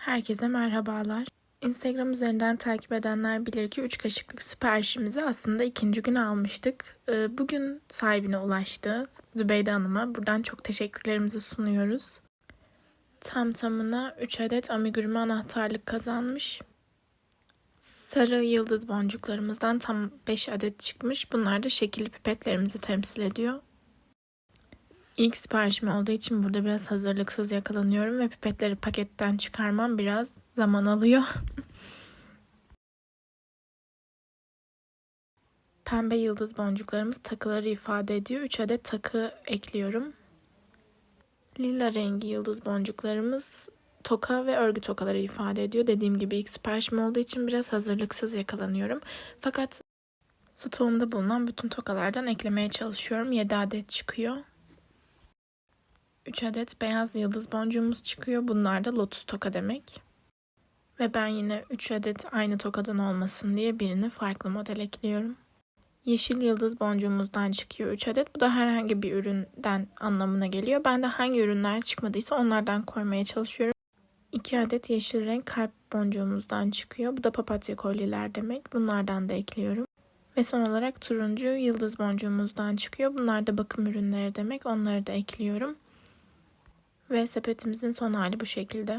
Herkese merhabalar. Instagram üzerinden takip edenler bilir ki 3 kaşıklık siparişimizi aslında ikinci gün almıştık. Ee, Bugün sahibine ulaştı Zübeyde Hanım'a. Buradan çok teşekkürlerimizi sunuyoruz. Tam tamına 3 adet amigurumi anahtarlık kazanmış. Sarı yıldız boncuklarımızdan tam 5 adet çıkmış. Bunlar da şekilli pipetlerimizi temsil ediyor. İlk siparişim olduğu için burada biraz hazırlıksız yakalanıyorum ve pipetleri paketten çıkarmam biraz zaman alıyor. Pembe yıldız boncuklarımız takıları ifade ediyor. 3 adet takı ekliyorum. Lila rengi yıldız boncuklarımız toka ve örgü tokaları ifade ediyor. Dediğim gibi ilk siparişim olduğu için biraz hazırlıksız yakalanıyorum. Fakat stoğumda bulunan bütün tokalardan eklemeye çalışıyorum. 7 adet çıkıyor. 3 adet beyaz yıldız boncuğumuz çıkıyor. Bunlar da lotus toka demek. Ve ben yine 3 adet aynı tokadan olmasın diye birini farklı model ekliyorum. Yeşil yıldız boncuğumuzdan çıkıyor 3 adet. Bu da herhangi bir üründen anlamına geliyor. Ben de hangi ürünler çıkmadıysa onlardan koymaya çalışıyorum. 2 adet yeşil renk kalp boncuğumuzdan çıkıyor. Bu da papatya kolyeler demek. Bunlardan da ekliyorum. Ve son olarak turuncu yıldız boncuğumuzdan çıkıyor. Bunlar da bakım ürünleri demek. Onları da ekliyorum. Ve sepetimizin son hali bu şekilde.